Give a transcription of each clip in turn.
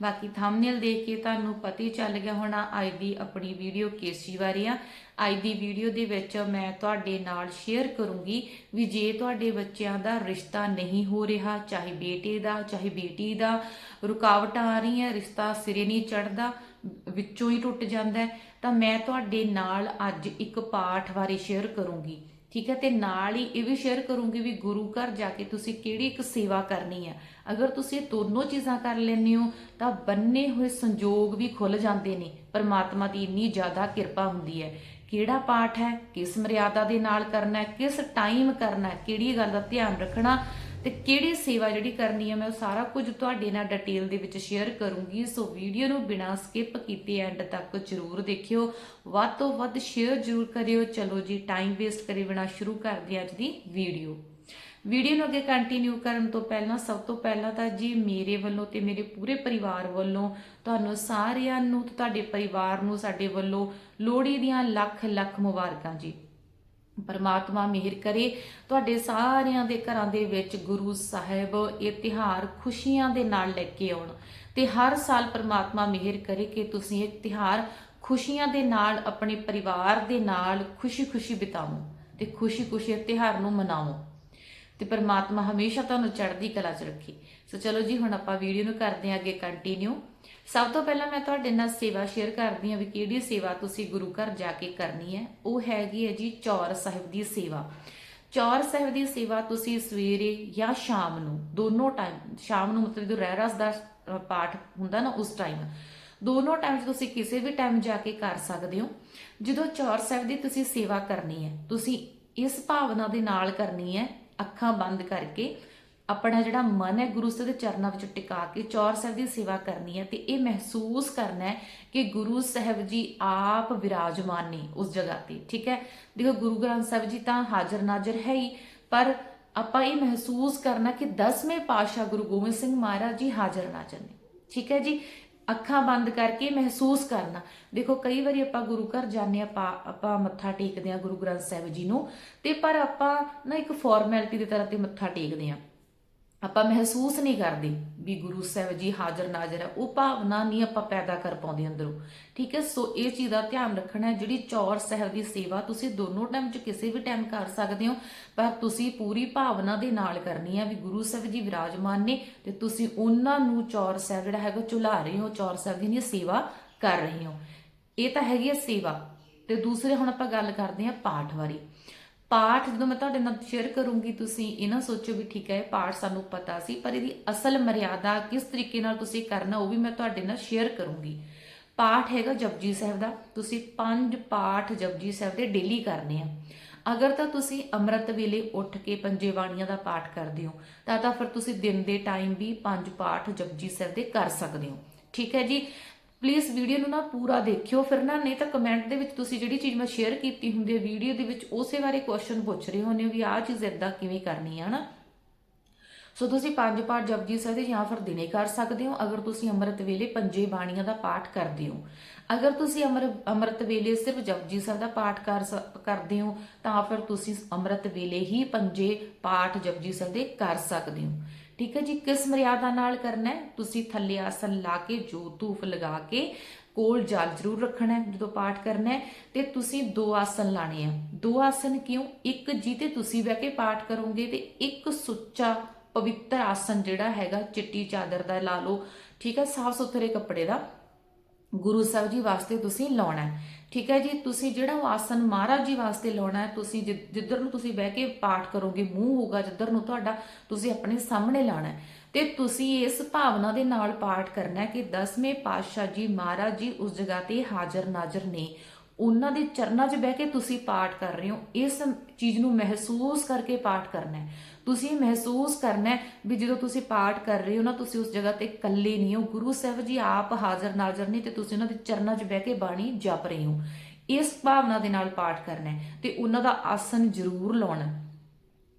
ਬਾਕੀ ਥੰਬਨੇਲ ਦੇਖ ਕੇ ਤੁਹਾਨੂੰ ਪਤਾ ਹੀ ਚੱਲ ਗਿਆ ਹੋਣਾ ਅੱਜ ਦੀ ਆਪਣੀ ਵੀਡੀਓ ਕਿਸ ਬਾਰੇ ਆ। ਅੱਜ ਦੀ ਵੀਡੀਓ ਦੇ ਵਿੱਚ ਮੈਂ ਤੁਹਾਡੇ ਨਾਲ ਸ਼ੇਅਰ ਕਰੂੰਗੀ ਵੀ ਜੇ ਤੁਹਾਡੇ ਬੱਚਿਆਂ ਦਾ ਰਿਸ਼ਤਾ ਨਹੀਂ ਹੋ ਰਿਹਾ, ਚਾਹੇ ਬੇਟੇ ਦਾ, ਚਾਹੇ ਬੇਟੀ ਦਾ, ਰੁਕਾਵਟਾਂ ਆ ਰਹੀਆਂ, ਰਿਸ਼ਤਾ ਸਿਰੇ ਨਹੀਂ ਚੜਦਾ ਵਿੱਚੋਂ ਹੀ ਟੁੱਟ ਜਾਂਦਾ ਤਾਂ ਮੈਂ ਤੁਹਾਡੇ ਨਾਲ ਅੱਜ ਇੱਕ ਪਾਠ ਬਾਰੇ ਸ਼ੇਅਰ ਕਰੂੰਗੀ। ਠੀਕ ਹੈ, ਤੇ ਨਾਲ ਹੀ ਇਹ ਵੀ ਸ਼ੇਅਰ ਕਰੂੰਗੀ ਵੀ ਗੁਰੂ ਘਰ ਜਾ ਕੇ ਤੁਸੀਂ ਕਿਹੜੀ ਇੱਕ ਸੇਵਾ ਕਰਨੀ ਹੈ। ਅਗਰ ਤੁਸੀਂ ਦੋਨੋਂ ਚੀਜ਼ਾਂ ਕਰ ਲੈਂਦੇ ਹੋ, ਤਾਂ ਬੰਨੇ ਹੋਏ ਸੰਜੋਗ ਵੀ ਖੁੱਲ ਜਾਂਦੇ ਨੇ। ਪਰਮਾਤਮਾ ਦੀ ਇੰਨੀ ਜ਼ਿਆਦਾ ਕਿਰਪਾ ਹੁੰਦੀ ਹੈ। ਕਿਹੜਾ ਪਾਠ ਹੈ? ਕਿਸ ਮਰਿਆਦਾ ਦੇ ਨਾਲ ਕਰਨਾ ਹੈ? ਕਿਸ ਟਾਈਮ ਕਰਨਾ ਹੈ? ਕਿਹੜੀ ਗੱਲ ਦਾ ਧਿਆਨ ਰੱਖਣਾ? ਤੇ ਕਿਹੜੀ ਸੇਵਾ ਜਿਹੜੀ ਕਰਨੀ ਹੈ ਮੈਂ ਉਹ ਸਾਰਾ ਕੁਝ ਤੁਹਾਡੇ ਨਾਲ ਡਿਟੇਲ ਦੇ ਵਿੱਚ ਸ਼ੇਅਰ ਕਰੂੰਗੀ। ਸੋ ਵੀਡੀਓ ਨੂੰ ਬਿਨਾਂ ਸਕਿਪ ਕੀਤੇ ਐਂਡ ਤੱਕ ਜਰੂਰ ਦੇਖਿਓ। ਵੱਧ ਤੋਂ ਵੱਧ ਸ਼ੇਅਰ ਜਰੂਰ ਕਰਿਓ। ਚਲੋ ਜੀ ਟਾਈਮ ਵੇਸਟ ਕਰੇ ਬਿਨਾਂ ਸ਼ੁਰੂ ਕਰਦੇ ਹਾਂ ਅੱਜ ਦੀ ਵੀਡੀਓ ਵੀਡੀਓ ਨੂੰ ਅੱਗੇ ਕੰਟੀਨਿਊ ਕਰਨ ਤੋਂ ਪਹਿਲਾਂ, ਸਭ ਤੋਂ ਪਹਿਲਾਂ ਤਾਂ ਜੀ ਮੇਰੇ ਵੱਲੋਂ ਤੇ ਮੇਰੇ ਪੂਰੇ ਪਰਿਵਾਰ ਵੱਲੋਂ ਤੁਹਾਨੂੰ ਸਾਰਿਆਂ ਨੂੰ ਤੇ ਤੁਹਾਡੇ ਪਰਿਵਾਰ ਨੂੰ, ਸਾਡੇ ਵੱਲੋਂ ਲੋਹੜੀ ਦੀਆਂ ਲੱਖ ਲੱਖ ਮੁਬਾਰਕਾਂ ਜੀ। ਪਰਮਾਤਮਾ ਮਿਹਰ ਕਰੇ। ਤੁਹਾਡੇ ਸਾਰਿਆਂ ਦੇ ਘਰਾਂ ਦੇ ਵਿੱਚ ਗੁਰੂ ਸਾਹਿਬ ਇਹ ਤਿਹਾਰ ਖੁਸ਼ੀਆਂ ਦੇ ਨਾਲ ਲੈ ਕੇ ਆਉਣ ਤੇ ਹਰ ਸਾਲ ਪਰਮਾਤਮਾ ਮਿਹਰ ਕਰੇ ਕਿ ਤੁਸੀਂ ਇਹ ਤਿਹਾਰ ਖੁਸ਼ੀਆਂ ਦੇ ਨਾਲ, ਆਪਣੇ ਪਰਿਵਾਰ ਦੇ ਨਾਲ ਖੁਸ਼ੀ-ਖੁਸ਼ੀ ਬਿਤਾਵੋ ਤੇ ਖੁਸ਼ੀ-ਖੁਸ਼ੀ ਇਹ ਤਿਹਾਰ ਨੂੰ ਮਨਾਵੋ ਤੇ ਪਰਮਾਤਮਾ ਹਮੇਸ਼ਾ ਤੁਹਾਨੂੰ ਚੜ੍ਹਦੀ ਕਲਾ 'ਚ ਰੱਖੇ। ਸੋ ਚਲੋ ਜੀ, ਹੁਣ ਆਪਾਂ ਵੀਡੀਓ ਨੂੰ ਕਰਦੇ ਹਾਂ ਅੱਗੇ ਕੰਟੀਨਿਊ ਸਭ ਤੋਂ ਪਹਿਲਾਂ ਮੈਂ ਤੁਹਾਡੇ ਨਾਲ ਸੇਵਾ ਸ਼ੇਅਰ ਕਰਦੀ ਹਾਂ ਵੀ ਕਿਹੜੀ ਸੇਵਾ ਤੁਸੀਂ ਗੁਰੂ ਘਰ ਜਾ ਕੇ ਕਰਨੀ ਹੈ। ਉਹ ਹੈਗੀ ਹੈ ਜੀ ਚੌਰ ਸਾਹਿਬ ਦੀ ਸੇਵਾ। ਚੌਰ ਸਾਹਿਬ ਦੀ ਸੇਵਾ ਤੁਸੀਂ ਸਵੇਰੇ ਜਾਂ ਸ਼ਾਮ ਨੂੰ, ਦੋਨੋਂ ਟਾਈਮ ਸ਼ਾਮ ਨੂੰ ਮਤਲਬ ਜਦੋਂ ਰਹਿਰਾਸ ਦਾ ਪਾਠ ਹੁੰਦਾ ਨਾ ਉਸ ਟਾਈਮ ਦੋਨੋਂ ਟਾਈਮ ਤੁਸੀਂ ਕਿਸੇ ਵੀ ਟਾਈਮ ਜਾ ਕੇ ਕਰ ਸਕਦੇ ਹੋ। ਜਦੋਂ ਚੌਰ ਸਾਹਿਬ ਦੀ ਤੁਸੀਂ ਸੇਵਾ ਕਰਨੀ ਹੈ, ਤੁਸੀਂ ਇਸ ਭਾਵਨਾ ਦੇ ਨਾਲ ਕਰਨੀ ਹੈ, ਅੱਖਾਂ ਬੰਦ ਕਰਕੇ ਆਪਣਾ ਜਿਹੜਾ ਮਨ ਹੈ, ਗੁਰੂ ਸਾਹਿਬ ਦੇ ਚਰਨਾਂ ਵਿੱਚ ਟਿਕਾ ਕੇ ਚੌਰ ਸਾਹਿਬ ਦੀ ਸੇਵਾ ਕਰਨੀ ਹੈ ਤੇ ਇਹ ਮਹਿਸੂਸ ਕਰਨਾ ਹੈ ਕਿ ਗੁਰੂ ਸਾਹਿਬ ਜੀ ਆਪ ਵਿਰਾਜਮਾਨ ਨੇ ਉਸ ਜਗ੍ਹਾ ਤੇ, ਠੀਕ ਹੈ? ਦੇਖੋ, ਗੁਰੂ ਗ੍ਰੰਥ ਸਾਹਿਬ ਜੀ ਤਾਂ ਹਾਜ਼ਰ ਨਾਜ਼ਰ ਹੈ ਹੀ, ਪਰ ਆਪਾਂ ਇਹ ਮਹਿਸੂਸ ਕਰਨਾ ਕਿ 10ਵੇਂ ਪਾਤਸ਼ਾਹ ਗੁਰੂ ਗੋਬਿੰਦ ਸਿੰਘ ਮਹਾਰਾਜ ਜੀ ਹਾਜ਼ਰ ਨਾਜ਼ਰ ਨੇ, ਠੀਕ ਹੈ ਜੀ? ਅੱਖਾਂ ਬੰਦ ਕਰਕੇ ਮਹਿਸੂਸ ਕਰਨਾ। ਦੇਖੋ, ਕਈ ਵਾਰੀ ਆਪਾਂ ਗੁਰੂ ਘਰ ਜਾਂਦੇ ਆਪਾਂ ਆਪਾਂ ਮੱਥਾ ਟੇਕਦੇ ਆ ਗੁਰੂ ਗ੍ਰੰਥ ਸਾਹਿਬ ਜੀ ਨੂੰ ਤੇ ਪਰ ਆਪਾਂ ਨਾ ਇੱਕ ਫਾਰਮੈਲਿਟੀ ਦੀ ਤਰ੍ਹਾਂ ਤੇ ਮੱਥਾ ਟੇਕਦੇ ਆ ਆਪਾਂ ਮਹਿਸੂਸ ਨਹੀਂ ਕਰਦੇ ਵੀ ਗੁਰੂ ਸਾਹਿਬ ਜੀ ਹਾਜ਼ਰ ਨਾਜ਼ਰ ਹੈ ਉਹ ਭਾਵਨਾ ਨਹੀਂ ਆਪਾਂ ਪੈਦਾ ਕਰ ਪਾਉਂਦੇ ਅੰਦਰੋਂ। ਠੀਕ ਹੈ? ਸੋ ਇਹ ਚੀਜ਼ ਦਾ ਧਿਆਨ ਰੱਖਣਾ ਹੈ, ਜਿਹੜੀ ਚੌਰ ਸਾਹਿਬ ਦੀ ਸੇਵਾ ਤੁਸੀਂ ਦੋਨੋਂ ਟਾਈਮ 'ਚ ਕਿਸੇ ਵੀ ਟਾਈਮ ਕਰ ਸਕਦੇ ਹੋ, ਪਰ ਤੁਸੀਂ ਪੂਰੀ ਭਾਵਨਾ ਦੇ ਨਾਲ ਕਰਨੀ ਹੈ ਵੀ ਗੁਰੂ ਸਾਹਿਬ ਜੀ ਵਿਰਾਜਮਾਨ ਨੇ ਤੇ ਤੁਸੀਂ ਉਹਨਾਂ ਨੂੰ ਚੌਰ ਸਾਹਿਬ, ਜਿਹੜਾ ਹੈਗਾ, ਝੁਲਾ ਰਹੇ ਹੋ, ਚੌਰ ਸਾਹਿਬ ਦੀ ਸੇਵਾ ਕਰ ਰਹੇ ਹੋ। ਇਹ ਤਾਂ ਹੈਗੀ ਹੈ ਸੇਵਾ। ਤੇ ਦੂਸਰੇ ਹੁਣ ਆਪਾਂ ਗੱਲ ਕਰਦੇ ਹਾਂ ਪਾਠ ਬਾਰੇ ਪਾਠ ਜਦੋਂ ਮੈਂ ਤੁਹਾਡੇ ਨਾਲ ਸ਼ੇਅਰ ਕਰੂੰਗੀ, ਤੁਸੀਂ ਇਹ ਨਾ ਸੋਚੋ ਵੀ ਠੀਕ ਹੈ ਪਾਠ ਸਾਨੂੰ ਪਤਾ ਸੀ, ਪਰ ਇਹਦੀ ਅਸਲ ਮਰਿਆਦਾ ਕਿਸ ਤਰੀਕੇ ਨਾਲ ਤੁਸੀਂ ਕਰਨਾ, ਉਹ ਵੀ ਮੈਂ ਤੁਹਾਡੇ ਨਾਲ ਸ਼ੇਅਰ ਕਰੂੰਗੀ। ਪਾਠ ਹੈਗਾ ਜਪਜੀ ਸਾਹਿਬ ਦਾ, ਤੁਸੀਂ ਪੰਜ ਪਾਠ ਜਪਜੀ ਸਾਹਿਬ ਦੇ ਡੇਲੀ ਕਰਨੇ ਆ। ਅਗਰ ਤਾਂ ਤੁਸੀਂ ਅੰਮ੍ਰਿਤ ਵੇਲੇ ਉੱਠ ਕੇ ਪੰਜੇ ਬਾਣੀਆਂ ਦਾ ਪਾਠ ਕਰਦੇ ਹੋ, ਤਾਂ ਤਾਂ ਫਿਰ ਤੁਸੀਂ ਦਿਨ ਦੇ ਟਾਈਮ ਵੀ ਪੰਜ ਪਾਠ ਜਪਜੀ ਸਾਹਿਬ ਦੇ ਕਰ ਸਕਦੇ ਹੋ। ਠੀਕ ਹੈ ਜੀ? ਪਲੀਜ਼ ਵੀਡੀਓ ਨੂੰ ਨਾ ਪੂਰਾ ਦੇਖਿਓ, ਫਿਰ ਨਾ ਨਹੀਂ ਤਾਂ ਕਮੈਂਟ ਦੇ ਵਿੱਚ ਤੁਸੀਂ ਜਿਹੜੀ ਚੀਜ਼ ਮੈਂ ਸ਼ੇਅਰ ਕੀਤੀ ਹੁੰਦੀ ਹੈ ਵੀਡੀਓ ਦੇ ਵਿੱਚ ਉਸੇ ਬਾਰੇ ਕੁਐਸਚਨ ਪੁੱਛ ਰਹੇ ਹੋਨੇ ਵੀ ਆਹ ਚੀਜ਼ ਇਦਾਂ ਕਿਵੇਂ ਕਰਨੀ ਹੈ, ਹਨਾ? ਸੋ ਤੁਸੀਂ ਪੰਜ ਪਾਠ ਜਪਜੀ ਸਾਹਿਬ ਦੇ ਜਾਂ ਫਿਰ ਦਿਨੇ ਕਰ ਸਕਦੇ ਹੋ, ਅਗਰ ਤੁਸੀਂ ਅੰਮ੍ਰਿਤ ਵੇਲੇ ਪੰਜੇ ਬਾਣੀਆਂ ਦਾ ਪਾਠ ਕਰਦੇ ਹੋ। ਅਗਰ ਤੁਸੀਂ ਅੰਮ੍ਰਿਤ ਵੇਲੇ ਸਿਰਫ ਜਪਜੀ ਸਾਹਿਬ ਦਾ ਪਾਠ ਕਰ ਕਰਦੇ ਹੋ, ਤਾਂ ਫਿਰ ਤੁਸੀਂ ਅੰਮ੍ਰਿਤ ਵੇਲੇ ਹੀ ਪੰਜੇ ਪਾਠ ਜਪਜੀ ਸਾਹਿਬ ਦੇ ਕਰ ਸਕਦੇ ਹੋ। ਠੀਕ ਹੈ ਜੀ, ਕਿਸ ਮਰਿਆਦਾ ਨਾਲ ਕਰਨਾ ਹੈ? ਤੁਸੀਂ ਥੱਲੇ ਆਸਨ ਲਾ ਕੇ, ਜੋ ਧੂਫ ਲਗਾ ਕੇ ਕੋਲ ਜਲ ਜ਼ਰੂਰ ਰੱਖਣਾ ਹੈ, ਜਦੋਂ ਪਾਠ ਕਰਨਾ ਹੈ, ਤੇ ਤੁਸੀਂ ਦੋ ਆਸਨ ਲਾਣੇ ਆ। ਦੋ ਆਸਨ ਕਿਉਂ? ਇੱਕ ਜਿਹਤੇ ਤੁਸੀਂ ਬਹਿ ਕੇ ਪਾਠ ਕਰੋਗੇ ਤੇ ਇੱਕ ਸੁੱਚਾ, ਪਵਿੱਤਰ ਆਸਨ ਜਿਹੜਾ ਹੈਗਾ, ਚਿੱਟੀ ਚਾਦਰ ਦਾ ਲਾ ਲਓ, ਠੀਕ ਹੈ ਸਾਫ਼ ਸੁਥਰੇ ਕੱਪੜੇ ਦਾ। ਗੁਰੂ ਸਾਹਿਬ ਜੀ ਵਾਸਤੇ ਤੁਸੀਂ ਲਾਉਣਾ ਹੈ। ਠੀਕ ਹੈ ਜੀ? ਤੁਸੀਂ ਜਿਹੜਾ ਉਹ ਆਸਨ ਮਹਾਰਾਜ ਜੀ ਵਾਸਤੇ ਲਾਉਣਾ ਹੈ, ਤੁਸੀਂ ਜਿ- ਜਿੱਧਰ ਨੂੰ ਤੁਸੀਂ ਬਹਿ ਕੇ ਪਾਠ ਕਰੋਗੇ, ਮੂੰਹ ਹੋਊਗਾ, ਜਿੱਧਰ ਨੂੰ ਤੁਹਾਡਾ ਤੁਸੀਂ ਆਪਣੇ ਸਾਹਮਣੇ ਲਾਉਣਾ ਹੈ। ਤੇ ਤੁਸੀਂ ਇਸ ਭਾਵਨਾ ਦੇ ਨਾਲ ਪਾਠ ਕਰਨਾ ਹੈ ਕਿ 10ਵੇਂ ਪਾਤਸ਼ਾਹ ਜੀ ਮਹਾਰਾਜ ਜੀ ਉਸ ਜਗ੍ਹਾ ਤੇ ਹਾਜ਼ਰ ਨਾਜ਼ਰ ਨੇ। ਉਹਨਾਂ ਦੇ ਚਰਨਾਂ 'ਚ ਬਹਿ ਕੇ ਤੁਸੀਂ ਪਾਠ ਕਰ ਰਹੇ ਹੋ, ਇਸ ਚੀਜ਼ ਨੂੰ ਮਹਿਸੂਸ ਕਰਕੇ ਪਾਠ ਕਰਨਾ ਹੈ। ਤੁਸੀਂ ਮਹਿਸੂਸ ਕਰਨਾ ਹੈ ਵੀ ਜਦੋਂ ਤੁਸੀਂ ਪਾਠ ਕਰ ਰਹੇ ਹੋ ਨਾ, ਤੁਸੀਂ ਉਸ ਜਗ੍ਹਾ ਤੇ ਇਕੱਲੇ ਨਹੀਂ ਹੋ। ਗੁਰੂ ਸਾਹਿਬ ਜੀ ਆਪ ਹਾਜ਼ਰ ਨਾਜ਼ਰ ਨੇ ਤੇ ਤੁਸੀਂ ਉਹਨਾਂ ਦੇ ਚਰਨਾਂ 'ਚ ਬਹਿ ਕੇ ਬਾਣੀ ਜਪ ਰਹੇ ਹੋ। ਇਸ ਭਾਵਨਾ ਦੇ ਨਾਲ ਪਾਠ ਕਰਨਾ ਹੈ ਤੇ ਉਹਨਾਂ ਦਾ ਆਸਨ ਜ਼ਰੂਰ ਲਾਉਣਾ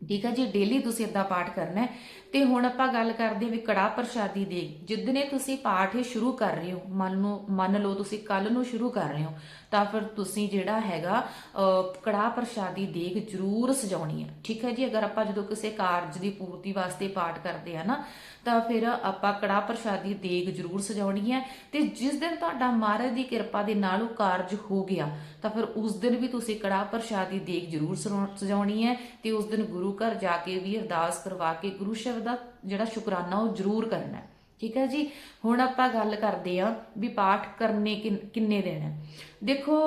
ਠੀਕ ਹੈ ਜੀ ਡੇਲੀ ਤੁਸੀਂ ਇਦਾਂ ਪਾਠ ਕਰਨਾ ਹੈ। ਤੇ ਹੁਣ ਆਪਾਂ ਗੱਲ ਕਰਦੇ ਹਾਂ ਵੀ ਕੜਾ ਪ੍ਰਸ਼ਾਦੀ ਦੇ। ਜਿੱਦਨੇ ਤੁਸੀਂ ਪਾਠ ਇਹ ਸ਼ੁਰੂ ਕਰ ਰਹੇ ਹੋ ਮੰਨ ਲਓ ਮੰਨ ਲਓ ਤੁਸੀਂ ਕੱਲ ਨੂੰ ਸ਼ੁਰੂ ਕਰ ਰਹੇ ਹੋ ਤਾਂ ਫਿਰ ਤੁਸੀਂ ਜਿਹੜਾ ਹੈਗਾ ਅਹ, ਕੜਾਹ ਪ੍ਰਸ਼ਾਦੀ ਦੇਗ ਜ਼ਰੂਰ ਸਜਾਉਣੀ ਹੈ। ਠੀਕ ਹੈ ਜੀ? ਅਗਰ ਆਪਾਂ ਜਦੋਂ ਕਿਸੇ ਕਾਰਜ ਦੀ ਪੂਰਤੀ ਵਾਸਤੇ ਪਾਠ ਕਰਦੇ ਆ ਨਾ ਤਾਂ ਫਿਰ ਆਪਾਂ ਕੜਾਹ ਪ੍ਰਸ਼ਾਦੀ ਦੇਗ ਜ਼ਰੂਰ ਸਜਾਉਣੀ ਹੈ। ਤੇ ਜਿਸ ਦਿਨ ਤੁਹਾਡਾ ਮਹਾਰਾਜ ਦੀ ਕਿਰਪਾ ਦੇ ਨਾਲ ਉਹ ਕਾਰਜ ਹੋ ਗਿਆ ਤਾਂ ਫਿਰ ਉਸ ਦਿਨ ਵੀ ਤੁਸੀਂ ਕੜਾਹ ਪ੍ਰਸ਼ਾਦੀ ਦੇਗ ਜ਼ਰੂਰ ਸਜਾਉ- ਸਜਾਉਣੀ ਹੈ। ਤੇ ਉਸ ਦਿਨ ਗੁਰੂ ਘਰ ਜਾ ਕੇ ਵੀ ਅਰਦਾਸ ਕਰਵਾ ਕੇ ਗੁਰੂ ਸ਼ਬਦ ਦਾ ਜਿਹੜਾ ਸ਼ੁਕਰਾਨਾ ਉਹ ਜ਼ਰੂਰ ਕਰਨਾ ਹੈ। ਠੀਕ ਹੈ ਜੀ? ਹੁਣ ਆਪਾਂ ਗੱਲ ਕਰਦੇ ਆ ਵੀ ਪਾਠ ਕਰਨੇ ਕਿੰਨੇ ਦਿਨ ਹੈ। ਦੇਖੋ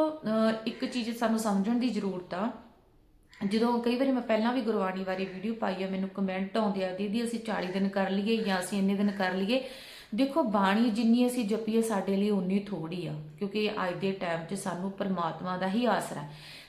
ਇੱਕ ਚੀਜ਼ ਸਾਨੂੰ ਸਮਝਣ ਦੀ ਜ਼ਰੂਰਤ ਆ। ਜਦੋਂ ਕਈ ਵਾਰੀ ਮੈਂ ਪਹਿਲਾਂ ਵੀ ਗੁਰਬਾਣੀ ਬਾਰੇ ਵੀਡੀਓ ਪਾਈ ਆ, ਮੈਨੂੰ ਕਮੈਂਟ ਆਉਂਦੇ ਆ, ਦੀਦੀ ਅਸੀਂ 40 ਦਿਨ ਕਰ ਲਈਏ ਜਾਂ ਅਸੀਂ ਇੰਨੇ ਦਿਨ ਕਰ ਲਈਏ। ਦੇਖੋ, ਬਾਣੀ ਜਿੰਨੀ ਅਸੀਂ ਜਪੀਏ ਸਾਡੇ ਲਈ ਉਨੀ ਥੋੜੀ ਆ, ਕਿਉਂਕਿ ਅੱਜ ਦੇ ਟਾਈਮ 'ਚ ਸਾਨੂੰ ਪਰਮਾਤਮਾ ਦਾ ਹੀ ਆਸਰਾ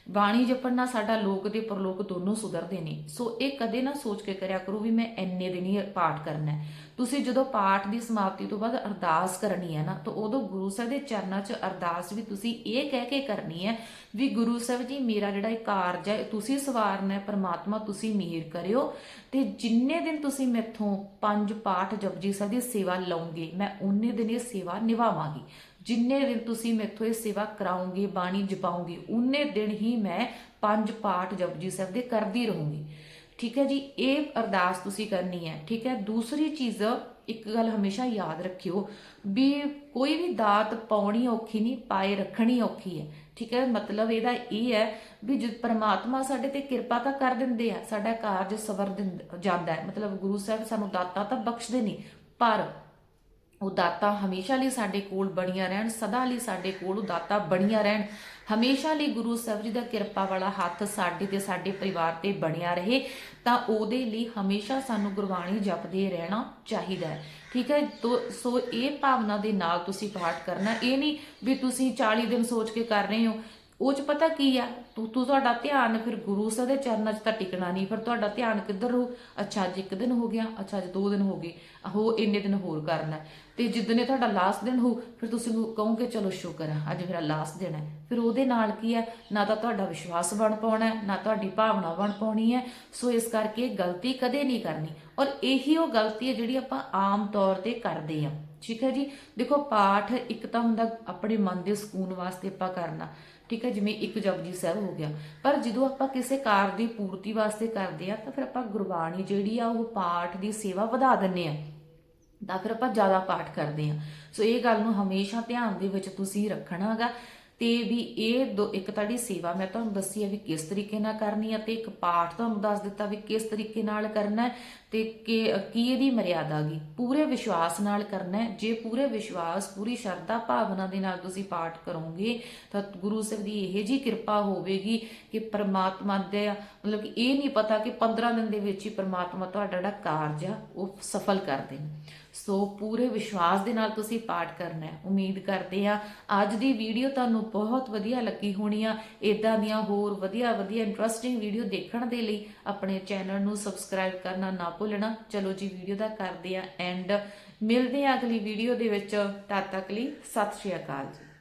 ਬਾਣੀ ਜਪਣ ਨਾਲ ਸਾਡਾ ਲੋਕ ਤੇ ਪਰਲੋਕ ਦੋਨੋਂ ਸੁਧਰਦੇ ਨੇ। ਸੋ ਇਹ ਕਦੇ ਨਾ ਸੋਚ ਕੇ ਕਰਿਆ ਕਰੋ ਵੀ ਮੈਂ ਇੰਨੇ ਦਿਨ ਹੀ ਪਾਠ ਕਰਨਾ ਹੈ। ਤੁਸੀਂ ਜਦੋਂ ਪਾਠ ਦੀ ਸਮਾਪਤੀ ਤੋਂ ਬਾਅਦ ਅਰਦਾਸ ਕਰਨੀ ਹੈ ਨਾ, ਤਾਂ ਉਦੋਂ ਗੁਰੂ ਸਾਹਿਬ ਦੇ ਚਰਨਾਂ 'ਚ ਅਰਦਾਸ ਵੀ ਤੁਸੀਂ ਇਹ ਕਹਿ ਕੇ ਕਰਨੀ ਹੈ ਵੀ ਗੁਰੂ ਸਾਹਿਬ ਜੀ, ਮੇਰਾ ਜਿਹੜਾ ਇਹ ਕਾਰਜ ਹੈ, ਤੁਸੀਂ ਸਵਾਰਨਾ ਹੈ, ਪ੍ਰਮਾਤਮਾ ਤੁਸੀਂ ਮਿਹਰ ਕਰਿਓ ਤੇ ਜਿੰਨੇ ਦਿਨ ਤੁਸੀਂ ਮੈਥੋਂ ਪੰਜ ਪਾਠ ਜਪਜੀ ਸਾਹਿਬ ਦੀ ਸੇਵਾ ਲਓਗੇ ਮੈਂ ਉਹਨੇ ਦਿਨ ਇਹ ਸੇਵਾ ਨਿਭਾਵਾਂਗੀ। ਜਿੰਨੇ ਦਿਨ ਤੁਸੀਂ ਮੈਥੋਂ ਇਹ ਸੇਵਾ ਕਰਾਉਂਗੇ, ਬਾਣੀ ਜਪਾਉਂਗੇ, ਉਨੇ ਦਿਨ ਹੀ ਮੈਂ ਪੰਜ ਪਾਠ ਜਪਜੀ ਸਾਹਿਬ ਦੇ ਕਰਦੀ ਰਹੂੰਗੀ। ਠੀਕ ਹੈ ਜੀ, ਇਹ ਅਰਦਾਸ ਤੁਸੀਂ ਕਰਨੀ ਹੈ। ਠੀਕ ਹੈ, ਦੂਸਰੀ ਚੀਜ਼ ਇੱਕ ਗੱਲ ਹਮੇਸ਼ਾ ਯਾਦ ਰੱਖਿਓ ਵੀ ਕੋਈ ਵੀ ਦਾਤ ਪਾਉਣੀ ਔਖੀ ਨਹੀਂ, ਪਾਏ ਰੱਖਣੀ ਔਖੀ ਹੈ। ਠੀਕ ਹੈ, ਮਤਲਬ ਇਹਦਾ ਇਹ ਹੈ ਵੀ ਜਦ ਪਰਮਾਤਮਾ ਸਾਡੇ ਤੇ ਕਿਰਪਾ ਤਾਂ ਕਰ ਦਿੰਦੇ ਆ, ਸਾਡਾ ਕਾਰਜ ਸਵਰ ਦਿੰਦ- ਜਾਂਦਾ ਹੈ। ਮਤਲਬ ਗੁਰੂ ਸਾਹਿਬ ਸਾਨੂੰ ਦਾਤਾਂ ਤਾਂ ਬਖਸ਼ਦੇ ਨਹੀਂ ਪਰ ਉਹ ਦਾਤਾ ਹਮੇਸ਼ਾ ਲਈ ਸਾਡੇ ਕੋਲ ਬਣੀਆਂ ਰਹਿਣ, ਸਦਾ ਲਈ ਸਾਡੇ ਕੋਲ ਉਹ ਦਾਤਾ ਬਣੀਆਂ ਰਹਿਣ। ਹਮੇਸ਼ਾ ਲਈ ਗੁਰੂ ਸਾਹਿਬ ਜੀ ਦਾ ਕਿਰਪਾ ਵਾਲਾ ਹੱਥ ਸਾਡੇ ਤੇ, ਸਾਡੇ ਪਰਿਵਾਰ ਤੇ ਬਣਿਆ ਰਹੇ, ਤਾਂ ਉਹਦੇ ਲਈ ਹਮੇਸ਼ਾ ਸਾਨੂੰ ਗੁਰਬਾਣੀ ਜਪਦੇ ਰਹਿਣਾ ਚਾਹੀਦਾ ਹੈ। ਠੀਕ ਹੈ, ਤੋ, ਸੋ ਇਹ ਭਾਵਨਾ ਦੇ ਨਾਲ ਤੁਸੀਂ ਪਾਠ ਕਰਨਾ। ਇਹ ਨਹੀਂ ਵੀ ਤੁਸੀਂ 40 ਦਿਨ ਸੋਚ ਕੇ ਕਰ ਰਹੇ ਹੋ ਉਹ ਚ ਪਤਾ ਕੀ ਆ? ਤੂੰ ਤੂੰ ਤੁਹਾਡਾ ਧਿਆਨ ਫਿਰ ਗੁਰੂ ਸਾਹਿਬ ਦੇ ਚਰਨਾਂ 'ਚ ਤਾਂ ਟਿਕਣਾ ਨਹੀਂ, ਫਿਰ ਤੁਹਾਡਾ ਧਿਆਨ ਕਿੱਧਰ ਰਹੂ ਅੱਛਾ, ਅੱਜ ਇੱਕ ਦਿਨ ਹੋ ਗਿਆ, ਅੱਛਾ, ਅੱਜ ਦੋ ਦਿਨ ਹੋ ਗਏ। ਆਹੋ, ਇੰਨੇ ਦਿਨ ਹੋਰ ਕਰਨਾ ਤੇ ਜਿੱਦਨੇ ਤੁਹਾਡਾ ਲਾਸਟ ਦਿਨ ਹੋ, ਫਿਰ ਤੁਸੀਂ ਕਹੋਗੇ, ਚਲੋ, ਸ਼ੁਕਰ ਹੈ ਅੱਜ ਮੇਰਾ ਲਾਸਟ ਦਿਨ ਹੈ। ਫਿਰ ਉਹਦੇ ਨਾਲ ਕੀ ਹੈ? ਨਾ ਤਾਂ ਤੁਹਾਡਾ ਵਿਸ਼ਵਾਸ ਬਣ ਪਾਉਣਾ ਹੈ, ਨਾ ਤੁਹਾਡੀ ਭਾਵਨਾ ਬਣ ਪਾਉਣੀ ਹੈ। ਸੋ ਇਸ ਕਰਕੇ ਗਲਤੀ ਕਦੇ ਨਹੀਂ ਕਰਨੀ। ਔਰ ਇਹੀ ਉਹ ਗਲਤੀ ਹੈ ਜਿਹੜੀ ਆਪਾਂ ਆਮ ਤੌਰ ਤੇ ਕਰਦੇ ਆ ਠੀਕ ਹੈ ਜੀ? ਦੇਖੋ, ਪਾਠ ਇੱਕ ਤਾਂ ਹੁੰਦਾ ਆਪਣੇ ਮਨ ਦੇ ਸਕੂਨ ਵਾਸਤੇ ਆਪਾਂ ਕਰਨਾ। ਠੀਕ ਹੈ, ਜਿਵੇਂ ਇੱਕ ਜਪਜੀ ਸਾਹਿਬ ਹੋ ਗਿਆ। ਪਰ ਜਦੋਂ ਆਪਾਂ ਕਿਸੇ ਕਾਰ ਦੀ ਪੂਰਤੀ ਵਾਸਤੇ ਕਰਦੇ ਆ ਤਾਂ ਫਿਰ ਆਪਾਂ ਗੁਰਬਾਣੀ ਜਿਹੜੀ ਆ, ਉਹ ਪਾਠ ਦੀ ਸੇਵਾ ਵਧਾ ਦਿੰਨੇ ਆ ਤਾਂ ਫਿਰ ਆਪਾਂ ਜ਼ਿਆਦਾ ਪਾਠ ਕਰਦੇ ਆ ਸੋ ਇਹ ਗੱਲ ਨੂੰ ਹਮੇਸ਼ਾ ਧਿਆਨ ਦੇ ਵਿੱਚ ਤੁਸੀਂ ਰੱਖਣਾਗਾ ਤੇ ਵੀ ਇਹ ਦੋ ਇੱਕ ਤੁਹਾਡੀ ਸੇਵਾ ਮੈਂ ਤੁਹਾਨੂੰ ਦੱਸੀ ਹੈ ਵੀ ਕਿਸ ਤਰੀਕੇ ਨਾਲ ਕਰਨੀ ਹੈ ਤੇ ਇੱਕ ਪਾਠ ਤੁਹਾਨੂੰ ਦੱਸ ਦਿੱਤਾ ਵੀ ਕਿਸ ਤਰੀਕੇ ਨਾਲ ਕਰਨਾ ਹੈ ਤੇ ਕੀ ਇਹਦੀ ਮਰਿਆਦਾ ਗਈ ਪੂਰੇ ਵਿਸ਼ਵਾਸ ਨਾਲ ਕਰਨਾ ਹੈ। ਜੇ ਪੂਰੇ ਵਿਸ਼ਵਾਸ, ਪੂਰੀ ਸ਼ਰਧਾ ਭਾਵਨਾ ਦੇ ਨਾਲ ਤੁਸੀਂ ਪਾਠ ਕਰੋਗੇ, ਤਾਂ ਗੁਰੂ ਸਾਹਿਬ ਦੀ ਇਹ ਜੀ ਕਿਰਪਾ ਹੋਵੇਗੀ ਕਿ ਪਰਮਾਤਮਾ ਦੇ ਮਤਲਬ ਕਿ ਇਹ ਨਹੀਂ ਪਤਾ ਕਿ 15 ਦਿਨ ਦੇ ਵਿੱਚ ਹੀ ਪਰਮਾਤਮਾ ਤੁਹਾਡਾ ਜਿਹੜਾ ਕਾਰਜ ਆ, ਉਹ ਸਫਲ ਕਰ ਦੇਣ। ਸੋ ਪੂਰੇ ਵਿਸ਼ਵਾਸ ਦੇ ਨਾਲ ਤੁਸੀਂ ਪਾਠ ਕਰਨਾ ਹੈ। ਉਮੀਦ ਕਰਦੇ ਆ ਅੱਜ ਦੀ ਵੀਡੀਓ ਤੁਹਾਨੂੰ ਬਹੁਤ ਵਧੀਆ ਲੱਗੀ ਹੋਣੀ ਆ। ਇਦਾਂ ਦੀਆਂ ਹੋਰ ਵਧੀਆ ਵਧੀਆ ਇੰਟਰਸਟਿੰਗ ਵੀਡੀਓ ਦੇਖਣ ਦੇ ਲਈ ਆਪਣੇ ਚੈਨਲ ਨੂੰ ਸਬਸਕ੍ਰਾਈਬ ਕਰਨਾ ਨਾ ਭੁੱਲਣਾ। ਚਲੋ ਜੀ ਵੀਡੀਓ ਦਾ ਕਰਦੇ ਆ ਐਂਡ ਮਿਲਦੇ ਆ ਅਗਲੀ ਵੀਡੀਓ ਦੇ ਵਿੱਚ। ਤਦ ਤੱਕ ਲਈ ਸਤਿ ਸ਼੍ਰੀ ਅਕਾਲ ਜੀ।